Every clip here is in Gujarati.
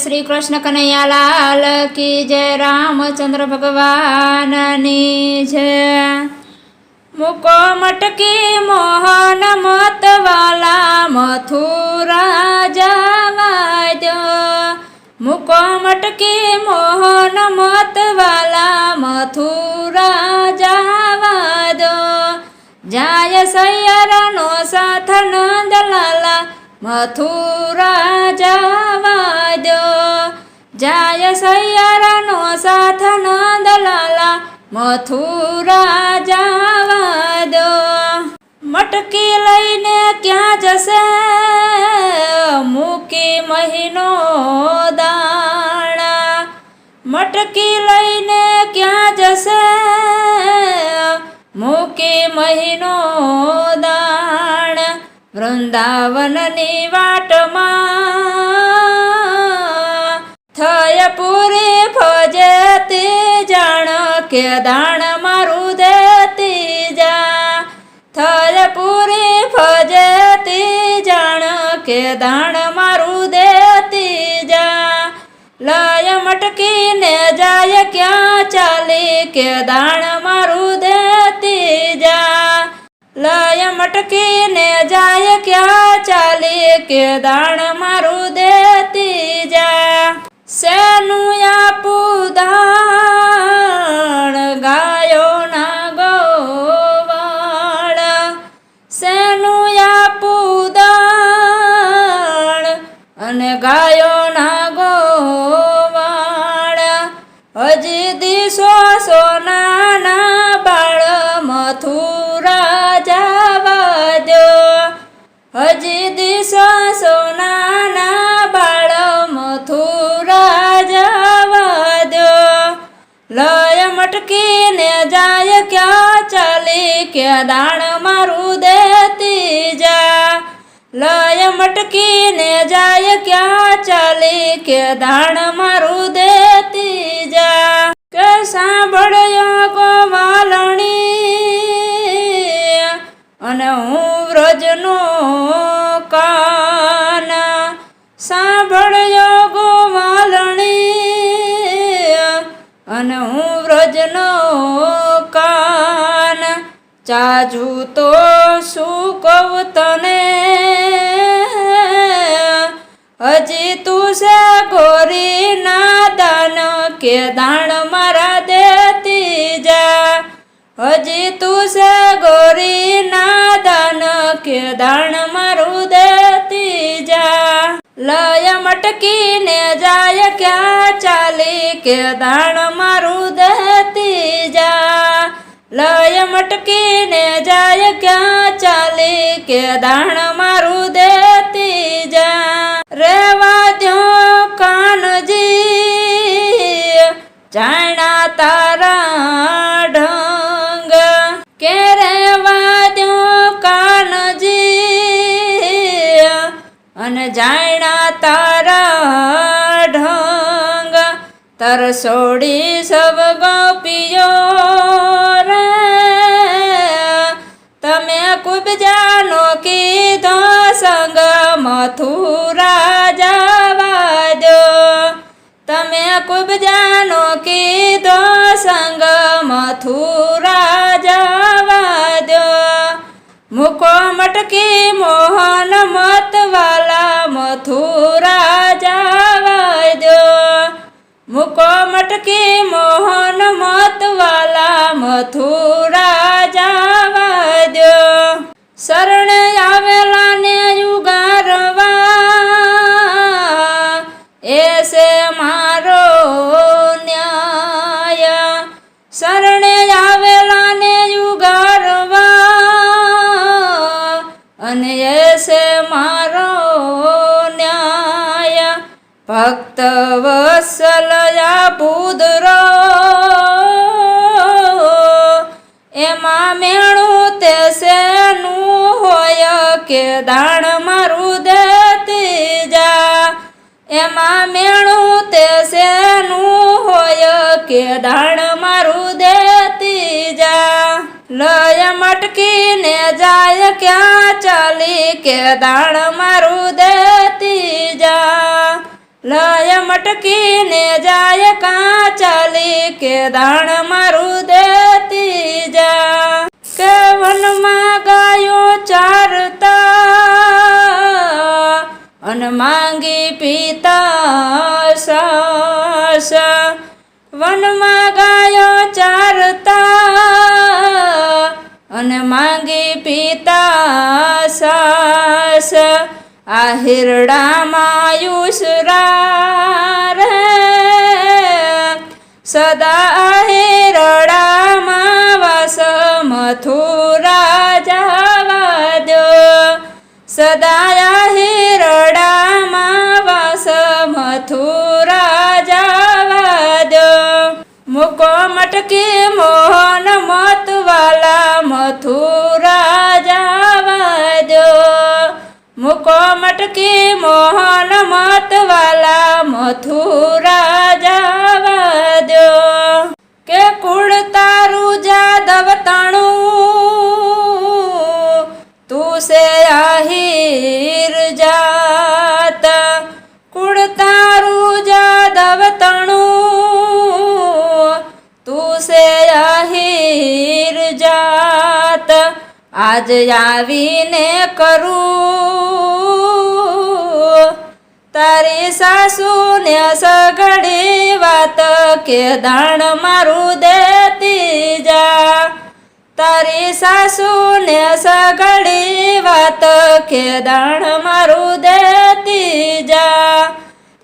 શ્રી કૃષ્ણ કનૈયાલાલ કી જય રામચંદ્ર ભગવાનની જય. મુકો મટકી મોહન મતવાલા મથુરા જવા દો મુકો મટકી મોહન મતવાલા મથુરા જવા દો જાય સૈયરનો સાથ નંદલાલા મથુરા જવા જાય સૈયરનો સાથ નંદલાલા મથુરા જાવા દો. મટકી લઈને ક્યાં જશે? મૂકી મહિનો દાણા. મટકી લઈને ક્યાં જશે? મૂકી મહિનો દાણ. વૃંદાવનની વાટમાં પૂરી ફજે તી જાણ કે દાણ મારું દેતી જા. થય પૂરી ફજે તી જાણ કે દાણ મારું દેતી જા. લય મટકીને જાય ક્યાં ચાલી કે દાણ મારું દેતી જા. લય મટકીને જાય ક્યાં ચાલી કે દાણ મારું હજી દિશો સોનાના બાળ મથુરા જવા દો હજી દિશો સોનાના બાળ મથુરા જવા દો લય મટકીને જાય ક્યાં ચાલી ક્યાં દાણ મારું દેતી જા લય મટકીને જાય ક્યાં ચાલી કે દાણ મારું દેતી જા કે સાંભળ્યો ગોવાલણી અને હું વ્રજનો કાન. સાંભળ્યો ગોવાલણી અને હું વ્રજનો કાન. ચાજુ તો શું કહું તને? કે દાણ મારા દેતી જા. હજી તું છે ગોરી ના દાન કે દાણ મારું દેતી જા. લય મટકીને જાય ક્યાં ચાલી કે દાણ મારું દેતી જા. લય મટકીને જાય ક્યાં ચાલી કે દાણ મારું દેતી જા. રેવા તારા ઢંગ કેરે વાજો કાનજી અને જાણા તારા ઢંગ તરસોડી સબ ગોપીઓ રે. તમે કુબજાનો કીધો સંગ મથુરા જવા દો તમે કુબજાનો કીધો સંગ મથુરા જવા દો મુકો મટકી મોહન મતવાલા મથુરા જવા દો મુકો મટકી મોહન મતવાલા મથુરા વત્સલયા પુદરો. એમાં મેણું તે શેનું હોય કે દાણ મારું દેતી જા એમાં મેણું તે શેનું હોય કે દાણ મારું દેતી જા લય મટકીને જાય ક્યાં ચાલી કે દાણ મારું દેતી જા લય મટકીને જાય કાચલી ચાલી કે દાણ મારું દેતી જા. કે વનમાં ગાયો ચારતા, અન માંગી પીતા આ હિરડામાં યુસરા રે સદા હિરડામાં વસ મથુરા જવા દો સદાયા હિરડામાં વસ મથુરા જવા દો મુકો મટકી મોહન મટકી મોહન મતવાલા મથુરા જવા દો કે કુળ તારું જાદવ તણું તું સે આહિર જાત કુળ તારું જાદવ તણું તું સે આહિર જાત આજ આવીને કરું તારી સાસુને સઘળી વાત કે દાણ મારું દેતી જા. તારી સાસુને સઘળી વાત કે દાણ મારું દેતી જા.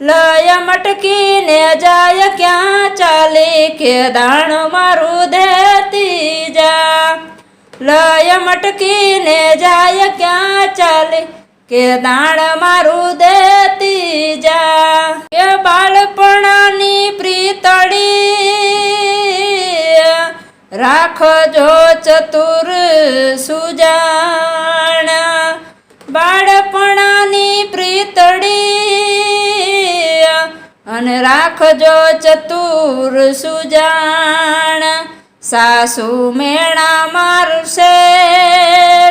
લય મટકીને જાય ક્યાં ચાલી કે દાણ મારું દેતી જા. લય મટકીને જાય ક્યાં ચાલે કે દાણ મારું દેતી જા, કે બાળપણાની પ્રીતળી. રાખજો ચતુર સુજાણ. બાળપણાની પ્રીતળી. અને રાખજો ચતુર સુજાણ. સાસુ મેણા મારશે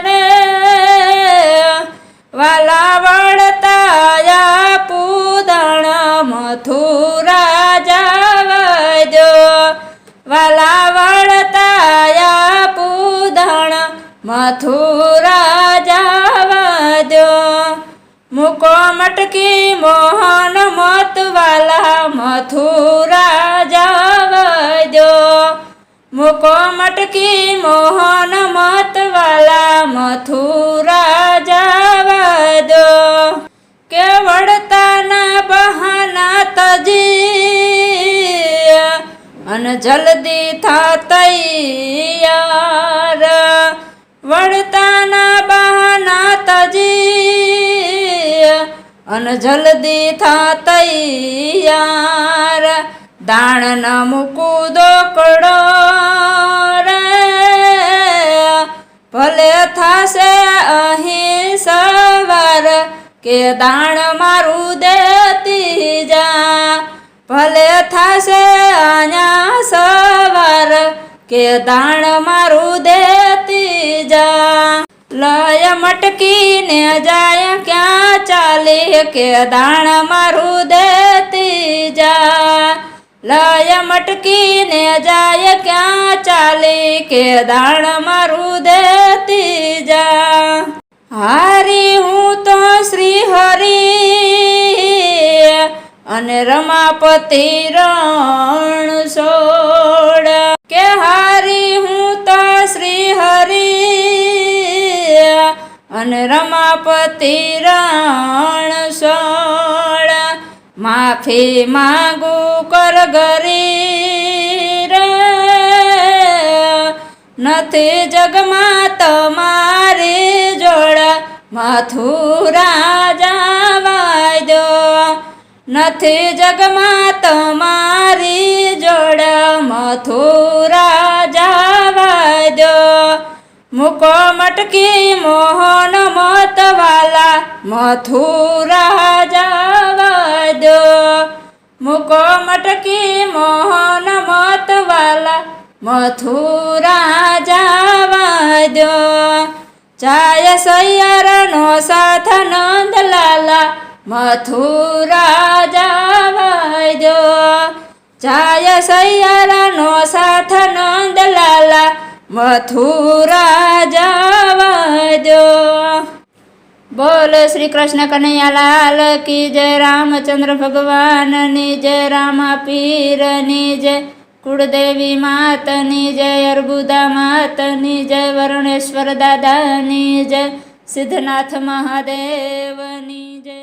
રે વાલા વળતાયા પૂદણ મથુરા જવા દો વાલા વળતાયા પૂદણ મથુરા જવા મૂકો મટકી મોહન મતવાલા મથુરા જવા મૂકો મટકી મોહન મતવાલા મથુરા જલ્દી થા તૈયાર વળતાના બહાના તજી અને જલ્દી થા તૈયાર દાણ ન મૂકું કડો રે. ભલે થાશે અહીં સવાર કે દાણ મારું દેતી જા. ભલે થાશે અહીંયા કે દાણ મારું દેતી જા. લય મટકીને જાય ક્યાં ચાલે? કે દાણ મારું દેતી જા. લય મટકીને જાય ક્યાં ચાલે? કે દાણ મારું દેતી જા. હારી હું તો શ્રી હરી અને રમાપતિ રણ સોડ અને રમાપતિ રણ સોડ માફી માગુ કર ગરી નથી જગમાં તમારી જોડ. મથુરા જવાય દો. નથી જગમાં તમારી જોડ. મથુરા જવાય દો. મુકો મટકી મોહન મતવાલા મથુરા જવા દો મુકો મટકી મોહન મતવાલા મથુરા જવા દો જાય સૈયરનો સાથ નંદલાલા મથુરા જવા દો જાય સૈયારાનો સાથ નંદલાલા મથુરા જવાય દો બોલ શ્રી કૃષ્ણ કનૈયાલાલ કી જય રામચંદ્ર ભગવાનની જય, રામા પીરની જય, કુળદેવી માતની જય, અર્બુદા માતની જય, વરુણેશ્વર દાદાની જય, સિદ્ધનાથ મહાદેવની જય.